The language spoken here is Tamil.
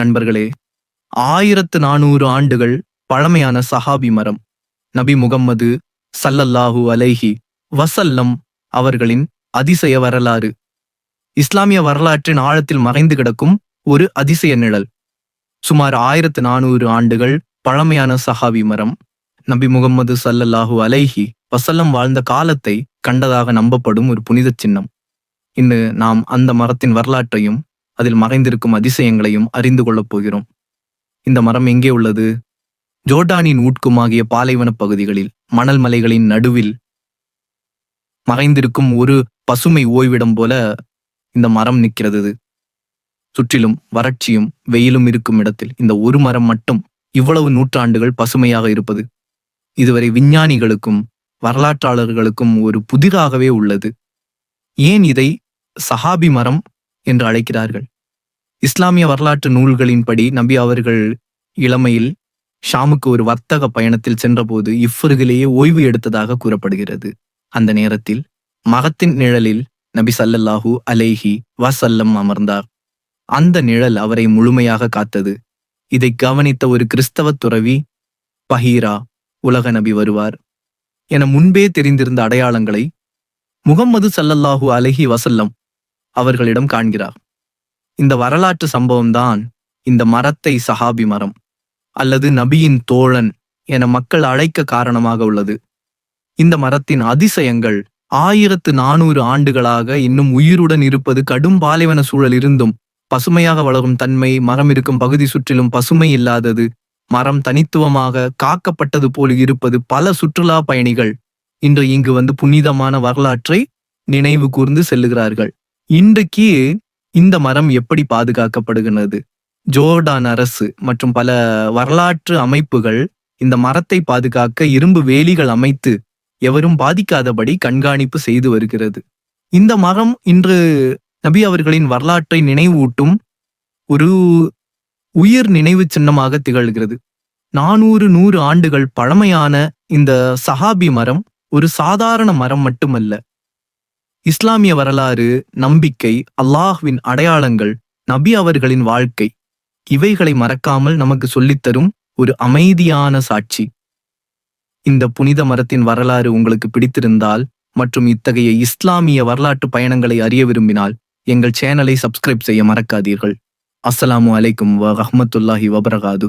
நண்பர்களே ஆயிரத்து நானூறு ஆண்டுகள் பழமையான சஹாபி மரம். நபி முகம்மது சல்லல்லாஹு அலைஹி வசல்லம் அவர்களின் அதிசய வரலாறு. இஸ்லாமிய வரலாற்றின் ஆழத்தில் மறைந்து கிடக்கும் ஒரு அதிசய நிழல். சுமார் ஆயிரத்து நானூறு ஆண்டுகள் பழமையான சஹாபி மரம். நபி முகம்மது சல்லல்லாஹு அலைஹி வசல்லம் வாழ்ந்த காலத்தை கண்டதாக நம்பப்படும் ஒரு புனித சின்னம். இன்று நாம் அந்த மரத்தின் வரலாற்றையும் அதில் மறைந்திருக்கும் அதிசயங்களையும் அறிந்து கொள்ளப் போகிறோம். இந்த மரம் எங்கே உள்ளது? ஜோர்டானின் ஊட்குமாகிய பாலைவன பகுதிகளில் மணல் மலைகளின் நடுவில் மறைந்திருக்கும் ஒரு பசுமை ஓய்விடம் போல இந்த மரம் நிற்கிறது சுற்றிலும் வறட்சியும் வெயிலும் இருக்கும் இடத்தில் இந்த ஒரு மரம் மட்டும் இவ்வளவு நூற்றாண்டுகள் பசுமையாக இருப்பது. இதுவரை விஞ்ஞானிகளுக்கும் வரலாற்றாளர்களுக்கும் ஒரு புதிராகவே உள்ளது. ஏன் இதை சஹாபி மரம் என்று அழைக்கிறார்கள். இஸ்லாமிய வரலாற்று நூல்களின்படி நபி அவர்கள் இளமையில் ஷாமுக்கு ஒரு வர்த்தக பயணத்தில் சென்றபோது இஃப்ருகிலேயே ஓய்வு எடுத்ததாக கூறப்படுகிறது. அந்த நேரத்தில் மகத்தின் நிழலில் நபி சல்லல்லாஹு அலைஹி வசல்லம் அமர்ந்தார். அந்த நிழல் அவரை முழுமையாக காத்தது. இதை கவனித்த ஒரு கிறிஸ்தவ துறவி பஹீரா உலக நபி வருவார். என முன்பே தெரிந்திருந்த அடையாளங்களை முகம்மது சல்லல்லாஹு அலஹி வசல்லம் அவர்களிடம் காண்கிறார். இந்த வரலாற்று சம்பவம்தான் இந்த மரத்தை சஹாபி மரம் அல்லது நபியின் தோழன் என மக்கள் அழைக்க காரணமாக உள்ளது. இந்த மரத்தின் அதிசயங்கள் ஆயிரத்து நானூறு ஆண்டுகளாக இன்னும் உயிருடன் இருப்பது கடும் பாலைவன சூழல் இருந்தும் பசுமையாக வளரும் தன்மை மரம் இருக்கும் பகுதி சுற்றிலும் பசுமை இல்லாதது மரம் தனித்துவமாக காக்கப்பட்டது போல் இருப்பது பல சுற்றுலா பயணிகள் இன்று இங்கு வந்து புனிதமான வரலாற்றை நினைவு கூர்ந்து செல்லுகிறார்கள். இன்றைக்கு இந்த மரம் எப்படி பாதுகாக்கப்படுகிறது ஜோர்டான் அரசு மற்றும் பல வரலாற்று அமைப்புகள் இந்த மரத்தை பாதுகாக்க இரும்பு வேலிகள் அமைத்து எவரும் பாதிக்காதபடி கண்காணிப்பு செய்து வருகிறது. இந்த மரம் இன்று நபி அவர்களின் வரலாற்றை நினைவூட்டும் ஒரு உயிர் நினைவு சின்னமாக திகழ்கிறது. நானூறு நூறு ஆண்டுகள் பழமையான இந்த சஹாபி மரம் ஒரு சாதாரண மரம் மட்டுமல்ல. இஸ்லாமிய வரலாறு நம்பிக்கை அல்லாஹ்வின் அடையாளங்கள் நபி அவர்களின் வாழ்க்கை இவைகளை மறக்காமல் நமக்கு சொல்லித்தரும் ஒரு அமைதியான சாட்சி. இந்த புனித மரத்தின் வரலாறு உங்களுக்கு பிடித்திருந்தால் மற்றும் இத்தகைய இஸ்லாமிய வரலாற்று பயணங்களை அறிய விரும்பினால் எங்கள் சேனலை சப்ஸ்கிரைப் செய்ய மறக்காதீர்கள். அஸ்ஸலாமு அலைக்கும் வ ரஹமத்துல்லாஹி வபரகாது